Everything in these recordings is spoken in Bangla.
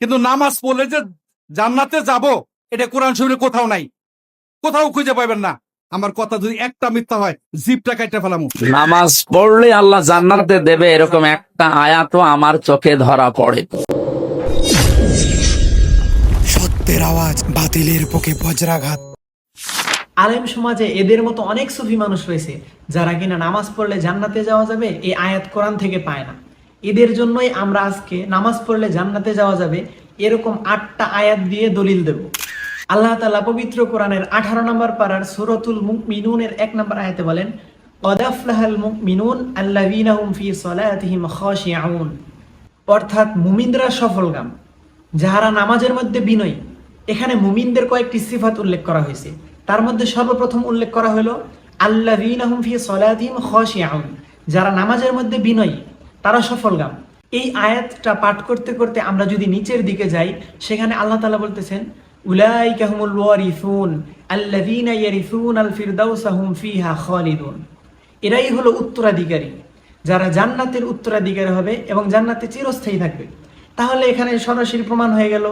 কিন্তু নামাজ পড়লে যে জান্নাতে যাব এটা কোরআন শরীফে কোথাও নাই। কোথাও খুঁজে পাবেন না। আমার কথা যদি একটা মিথ্যা হয় জিপটা কাটতে ফেলামু। নামাজ পড়লে আল্লাহ জান্নাতে দেবে এরকম একটা আয়াতও আমার চোখে ধরা পড়ে। সত্যের আওয়াজ বাতিলের বুকে বজ্রাঘাত। আলেম সমাজে এদের মতো অনেক সুফি মানুষ রয়েছে যারা কিনা নামাজ পড়লে জান্নাতে যাওয়া যাবে এই আয়াত কোরআন থেকে পায় না। এদের জন্যই আমরা আজকে নামাজ পড়লে জান্নাতে যাওয়া যাবে, এরকম আটটা আয়াত দিয়ে দলিল দেব। আল্লাহ তালা পবিত্র কোরআনের আঠারো নম্বর পাড়ার সুরতুল মুখ মিনুনের এক নম্বর আয়াতে বলেন অদাফলাহাল মুমিনুন আল্লাযীনা হুম ফি সলাতিহিম খাশিউন। অর্থাৎ মুমিনরা সফলগাম, যাহারা নামাজের মধ্যে বিনয়ী। এখানে মুমিনদের কয়েকটি সিফাত উল্লেখ করা হয়েছে। তার মধ্যে সর্বপ্রথম উল্লেখ করা হলো আল্লাহুম ফি সলাতিহিম খাশিউন। যারা নামাজের মধ্যে বিনয়ী তারা সফলগাম এই আয়াতটা পাঠ করতে করতে আমরা যদি নিচের দিকে যাই, সেখানে আল্লাহ তাআলা বলতেছেন আল খালিদুন। এরাই হলো উত্তরাধিকারী, যারা জান্নাতের উত্তরাধিকারী হবে এবং জান্নাতে চিরস্থায়ী থাকবে। তাহলে এখানে সরাসরি প্রমাণ হয়ে গেল,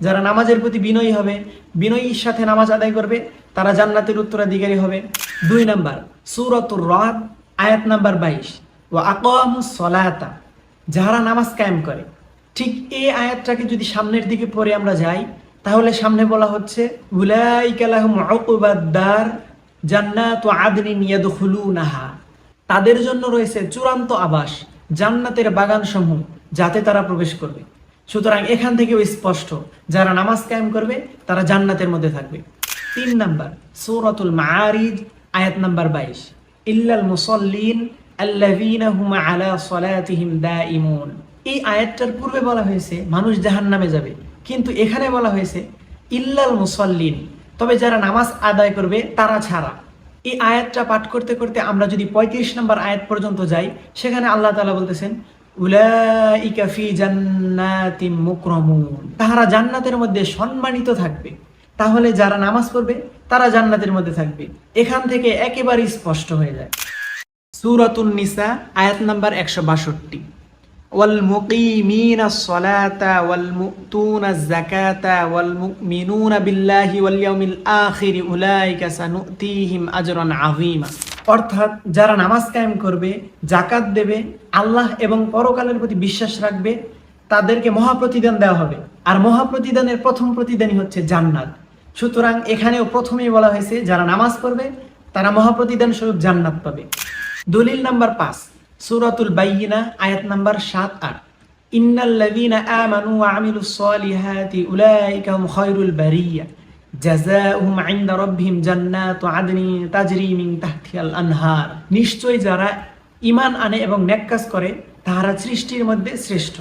যারা নামাজের প্রতি বিনয়ী হবে, বিনয়ীর সাথে নামাজ আদায় করবে, তারা জান্নাতের উত্তরাধিকারী হবে। দুই নাম্বার, সুরতুর রাত আয়াত নাম্বার বাইশ। ও আকামুস সলাতা যারা নামাজ কায়েম করে। ঠিক এই আয়াতটাকে যদি সামনের দিকে পরে আমরা যাই, তাহলে সামনে বলা হচ্ছে জান্নাতু ইয়াদখুলুনাহা। তাদের জন্য রয়েছে চূড়ান্ত আবাস, জান্নাতের বাগান সমূহ যাতে তারা প্রবেশ করবে। সুতরাং এখান থেকেও স্পষ্ট, যারা নামাজ কায়েম করবে, তারা জান্নাতের মধ্যে থাকবে। তিন নাম্বার, সূরাতুল মাআরিজ, আয়াত নাম্বার বাইশ। ইল্লাল মুসল্লিন এই আয়াতটার পূর্বে বলা হয়েছে, মানুষ জাহান্নামে যাবে। কিন্তু এখানে বলা হয়েছে, ইল্লাল মুসল্লিন। তবে যারা নামাজ আদায় করবে, তারা ছাড়া। এই আয়াতটা পাঠ করতে করতে আমরা যদি পঁয়ত্রিশ নম্বর আয়াত পর্যন্ত যাই, সেখানে আল্লাহ তালা বলতেছেন মুকরামুন। তাহারা জান্নাতের মধ্যে সম্মানিত থাকবে। তাহলে যারা নামাজ পড়বে, তারা জান্নাতের মধ্যে থাকবে। এখান থেকে একেবারেই স্পষ্ট হয়ে যায়। সূরাতুন নিসা আয়াত নাম্বার একশো বাষট্টি والمقيمين الصلاة والمؤتون الزكاة والمؤمنون بالله واليوم الآخر أولئك سنؤتيهم أجرا عظيما অর্থাৎ যারা নামাজ কায়েম করবে জাকাত দেবে আল্লাহ এবং পরকালের প্রতি বিশ্বাস রাখবে তাদেরকে মহাপ্রতিদান দেওয়া হবে আর মহাপ্রতিদানের প্রথম প্রতিদানই হচ্ছে জান্নাত সুতরাং এখানেও প্রথমেই বলা হয়েছে যারা নামাজ পড়বে তারা মহাপ্রতিদান স্বরূপ জান্নাত পাবে দলিল নাম্বার পাঁচ, সূরাতুল বাইয়িনা, আয়াত নাম্বার সাত, আট। নিশ্চয় যারা আনে এবং নেক কাজ করে, তাহারা সৃষ্টির মধ্যে শ্রেষ্ঠ।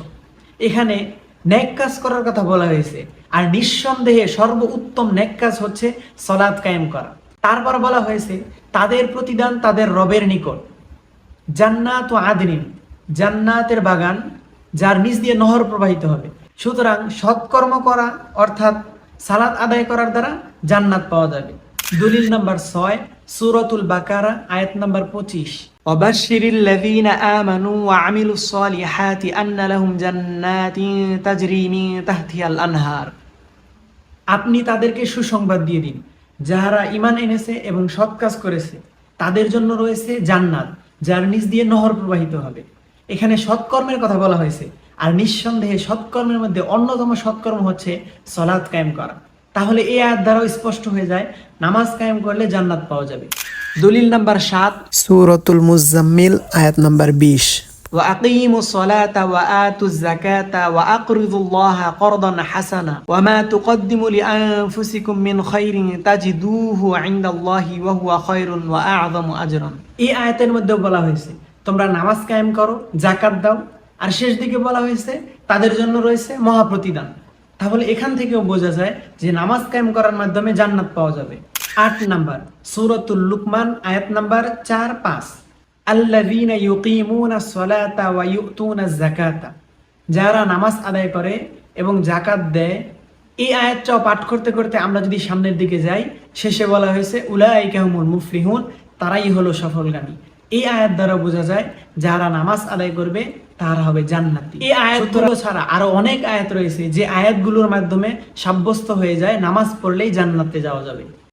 এখানে নেক কাজ করার কথা বলা হয়েছে। আর নিঃসন্দেহে সর্ব উত্তম নেক কাজ হচ্ছে সলাৎ কায়েম করা। তারপর বলা হয়েছে, তাদের প্রতিদান তাদের রবের নিকট। জান্নাত ও আদনিন জান্নাতের বাগান যার নিচ দিয়ে নহর প্রবাহিত হবে সুতরাং সৎকর্ম করা অর্থাৎ সালাত আদায় করার দ্বারা জান্নাত পাওয়া যাবে দলিল নাম্বার ছয় সুরতুল বাকারা আয়াত নাম্বার পঁচিশ وبشر الذين آمنوا وعملوا الصالحات أن لهم جنات تجري من تحتها الأنهار আপনি তাদেরকে সুসংবাদ দিয়ে দিন যাহারা ইমান এনেছে এবং সৎ কাজ করেছে তাদের জন্য রয়েছে জান্নাত যার নিচ দিয়ে নহর প্রবাহিত হবে। এখানে সৎকর্মের কথা বলা হয়েছে, আর নিঃসন্দেহে সৎকর্মের মধ্যে অন্যতম সৎকর্ম হচ্ছে সলাৎ কায়েম করা। তাহলে এই আয়াত দ্বারাও স্পষ্ট হয়ে যায়, নামাজ কায়েম করলে জান্নাত পাওয়া যাবে। দলিল নাম্বার সাত, সুরতুল মুজাম্মিল, আয়াত নাম্বার বিশ। وأقيموا الصلاة وآتوا الزكاة وأقرضوا الله قرضا حسنا وما تقدموا لأنفسكم من خير تجدوه عند الله وهو خير وأعظم أجرا এই আয়াতের মধ্যে বলা হয়েছে তোমরা নামাজ কায়েম করো জাকাত দাও আর শেষ দিকে বলা হয়েছে তাদের জন্য রয়েছে মহাপ্রতিদান তাহলে এখান থেকেও বোঝা যায় যে নামাজ কায়েম করার মাধ্যমে জান্নাত পাওয়া যাবে আট নাম্বার সূরাতুল লুকমান আয়াত নাম্বার চার পাঁচ আল্লাযীনা ইউকিমুনা সলাতা ওয়া ইউতুনা যাকাতা। যারা নামাজ আদায় করে এবং জাকাত দেয় এই আয়াতটাও পাঠ করতে করতে আমরা যদি সামনের দিকে যাই শেষে বলা হয়েছে উলাইকা হুমুল মুফলিহুন তারাই হলো সফলগামী। এই আয়াত দ্বারা বোঝা যায় যারা নামাজ আদায় করবে তারা হবে জান্নাতি। এই আয়াতগুলো ছাড়া আরও অনেক আয়াত রয়েছে যে আয়াতগুলোর মাধ্যমে সাব্যস্ত হয়ে যায় নামাজ পড়লেই জান্নাতে যাওয়া যাবে।